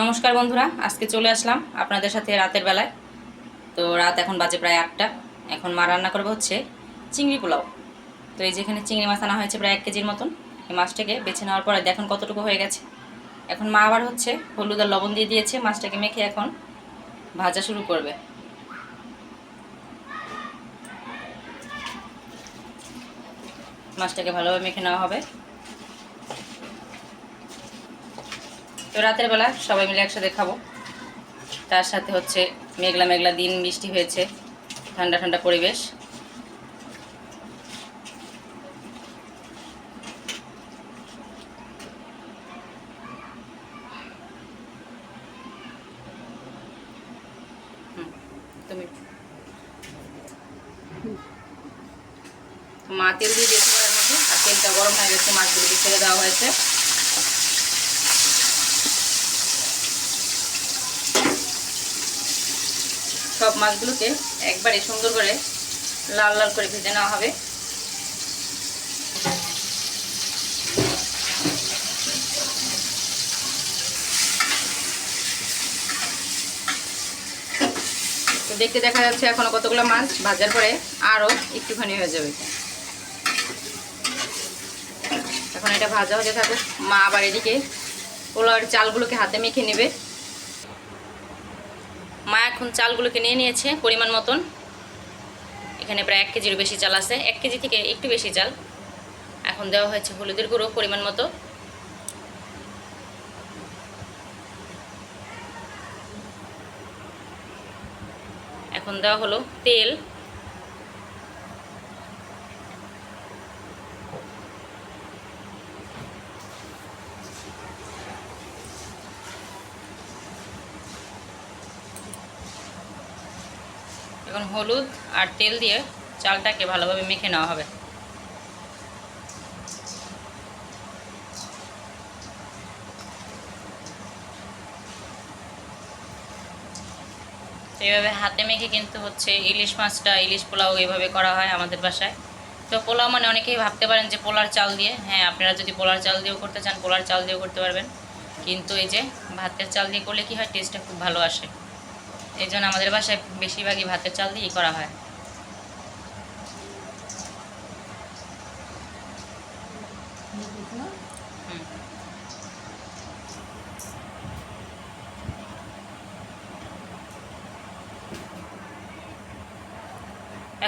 নমস্কার বন্ধুরা, আজকে চলে আসলাম আপনাদের সাথে রাতের বেলায়। তো রাত এখন বাজে প্রায় আটটা। এখন মা রান্না করবে হচ্ছে চিংড়ি পোলাও। তো এই যেখানে চিংড়ি মাছ আনা হয়েছে প্রায় এক কেজির মতন। এই মাছটাকে বেছে নেওয়ার পরে দেখুন কতটুকু হয়ে গেছে। এখন মা আবার হচ্ছে হলুদ আর লবণ দিয়ে দিয়েছে, মাছটাকে মেখে এখন ভাজা শুরু করবে। মাছটাকে ভালোভাবে মেখে নেওয়া হবে। তো রাতের বেলা সবাই মিলে একসাথে খাব। তার সাথে হচ্ছে মেঘলা মেঘলা দিন বৃষ্টি হয়েছে, ঠান্ডা ঠান্ডা পরিবেশ। তুমি মা তেল দিয়ে দিয়েছে মধ্যে, আর তেলটা গরম হয়ে গেছে, মাছগুলোকে ছেড়ে দেওয়া হয়েছে। সব মাছগুলোকে একবারে সুন্দর করে লাল লাল করে ভেজে নেওয়া হবে। দেখতে দেখা যাচ্ছে এখনও কতগুলো মাছ ভাজার পরে আরও একটুখানি হয়ে যাবে। এখন এটা ভাজা হয়ে থাকুক। মা আবার এদিকে পোলাওয়ের চালগুলোকে হাতে মেখে নেবে। মা এখন চালগুলোকে নিয়ে নিয়েছে পরিমাণ মতন। এখানে প্রায় এক কেজির বেশি চাল আছে। এক কেজি থেকে একটু বেশি চাল। এখন দেওয়া হয়েছে হলুদের গুঁড়ো পরিমাণ মতো। এখন দেওয়া হলো তেল। এখন হলুদ আর তেল দিয়ে চালটাকে ভালোভাবে মেখে নেওয়া হবে। এইভাবে হাতে মেখে কিন্তু হচ্ছে ইলিশ মাছটা, ইলিশ পোলাও এইভাবে করা হয় আমাদের বাসায়। তো পোলাও মানে অনেকেই ভাবতে পারেন যে পোলার চাল দিয়ে। হ্যাঁ আপনারা যদি পোলার চাল দিয়েও করতে চান, পোলার চাল দিয়েও করতে পারবেন। কিন্তু এই যে ভাতের চাল দিয়ে করলে কি হয় টেস্টটা খুব ভালো আসে। এই জন্য আমাদের বাসায় বেশিরভাগই ভাতের চাল দিয়েই করা হয়।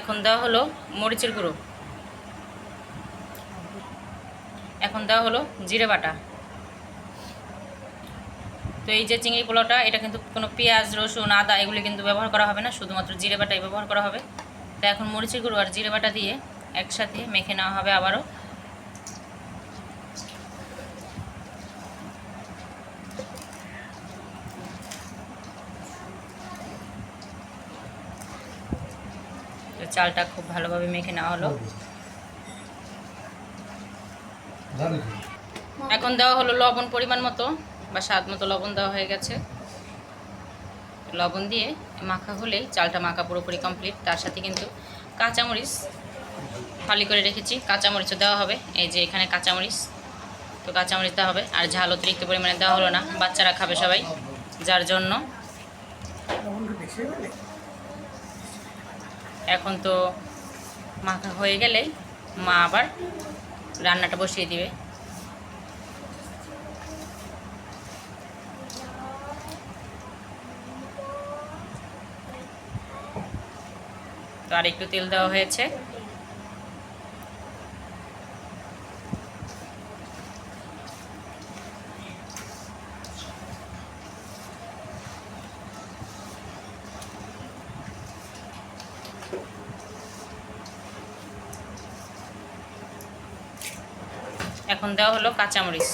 এখন দেওয়া হলো মরিচের গুঁড়ো। এখন দেওয়া হলো জিরে বাটা। তো এই যে চিংড়ি পোলাওটা এটা কিন্তু কোনো পেঁয়াজ রসুন আদা এগুলি কিন্তু ব্যবহার করা হবে না শুধুমাত্র জিরে বাটাই ব্যবহার করা হবে। তো এখন মরিচের গুঁড়ো আর জিরে বাটা দিয়ে একসাথে মেখে নেওয়া হবে আবারও। চালটা খুব ভালোভাবে মেখে নেওয়া হলো। এখন দেওয়া হলো লবণ পরিমাণ মতো। বা স্বাদ মতো লবণ দেওয়া হয়ে গেছে। লবণ দিয়ে মাখা হলেই চালটা মাখা পুরোপুরি কমপ্লিট তার সাথে কিন্তু কাঁচামরিচ ফালি করে রেখেছি। কাঁচামরিচও দেওয়া হবে। এই যে এখানে কাঁচামরিচ। তো কাঁচামরিচ দেওয়া হবে। আর ঝাল অতিরিক্ত পরিমাণে দেওয়া হলো না। বাচ্চারা খাবে সবাই। যার জন্য। এখন তো মাখা হয়ে গেলে মা আবার রান্নাটা বসিয়ে দিবে। তো আর একটু তেল দেওয়া হয়েছে। এখন দেওয়া হলো কাঁচামরিচ।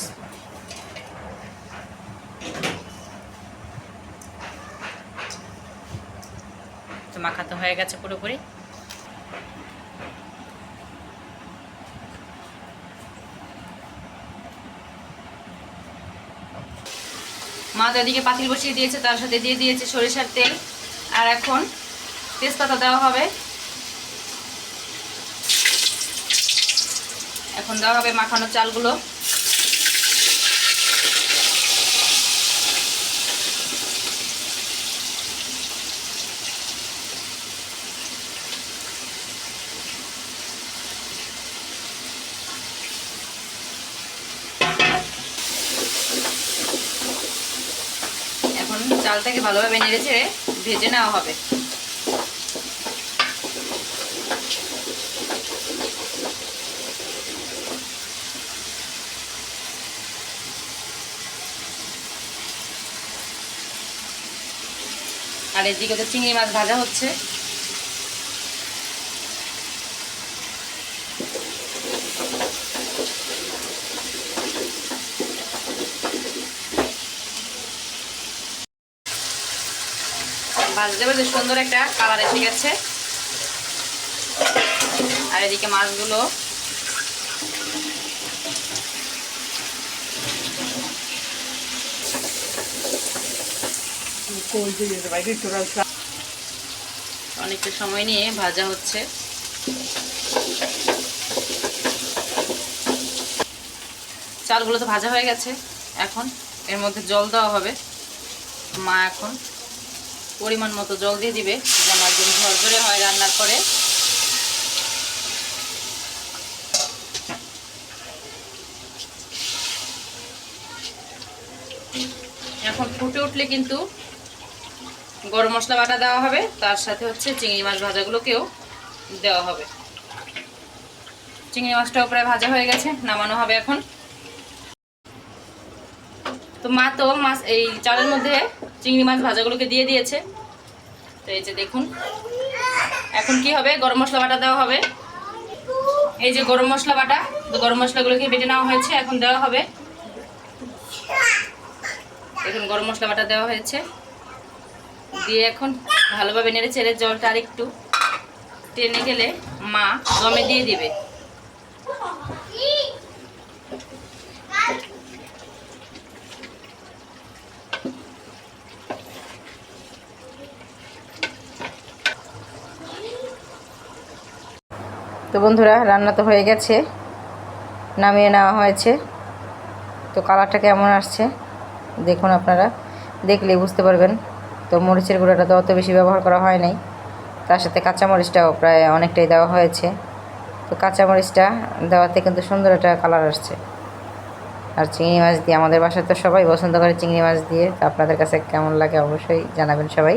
তো হয়ে গেছে পুরোপুরি। মা তো এদিকে পাতিল বসিয়ে দিয়েছে, তার সাথে দিয়ে দিয়েছে সরিষার তেল। আর এখন তেজপাতা দেওয়া হবে। এখন দেওয়া হবে মাখানো চালগুলো। চালটাকে ভালোভাবে নেড়ে ছেড়ে ভেজে নেওয়া হবে। আর এদিকে তো চিংড়ি মাছ ভাজা হচ্ছে। ভাজতে ভাজতে সুন্দর একটা কালার এসে গেছে। আর এদিকে মাছগুলো অনেকটা সময় নিয়ে ভাজা হচ্ছে। চালগুলো তো ভাজা হয়ে গেছে। এখন এর মধ্যে জল দেওয়া হবে। মা এখন পরিমাণ মতো জল দিয়ে দিবে। যেন একদম ঝরঝরে হয় রান্নার পরে। এখন ফুটে উঠলে কিন্তু গরম মশলা বাটা দেওয়া হবে। তার সাথে হচ্ছে চিংড়ি মাছ ভাজাগুলোকেও দেওয়া হবে। চিংড়ি মাছটাও প্রায় ভাজা হয়ে গেছে, নামানো হবে এখন। তো মা তো মাছ, এই চালের মধ্যে চিংড়ি মাছ ভাজাগুলোকে দিয়ে দিয়েছে। তো এই যে দেখুন, এখন কি হবে? গরম মশলা বাটা দেওয়া হবে। এই যে গরম মশলা বাটা, তো গরম মশলাগুলোকে বেটে নেওয়া হয়েছে, এখন দেওয়া হবে। এখন গরম মশলা বাটা দেওয়া হয়েছে। দিয়ে এখন ভালোভাবে নেড়ে ছেড়ে জলটা আর একটু টেনে গেলে মা দমে দিয়ে দিবে। তো বন্ধুরা, রান্না তো হয়ে গেছে। নামিয়ে নেওয়া হয়েছে। তো কালারটা কেমন আসছে? দেখুন আপনারা। দেখলে বুঝতে পারবেন। তো মরিচের গুঁড়োটা তো অত বেশি ব্যবহার করা হয় নাই। তার সাথে কাঁচামরিচটাও প্রায় অনেকটাই দেওয়া হয়েছে। তো কাঁচামরিচটা দেওয়াতে কিন্তু সুন্দর একটা কালার আসছে। আর চিংড়ি মাছ দিয়ে আমাদের বাসায় তো সবাই পছন্দ করে চিংড়ি মাছ দিয়ে। তো আপনাদের কাছে কেমন লাগে অবশ্যই জানাবেন সবাই।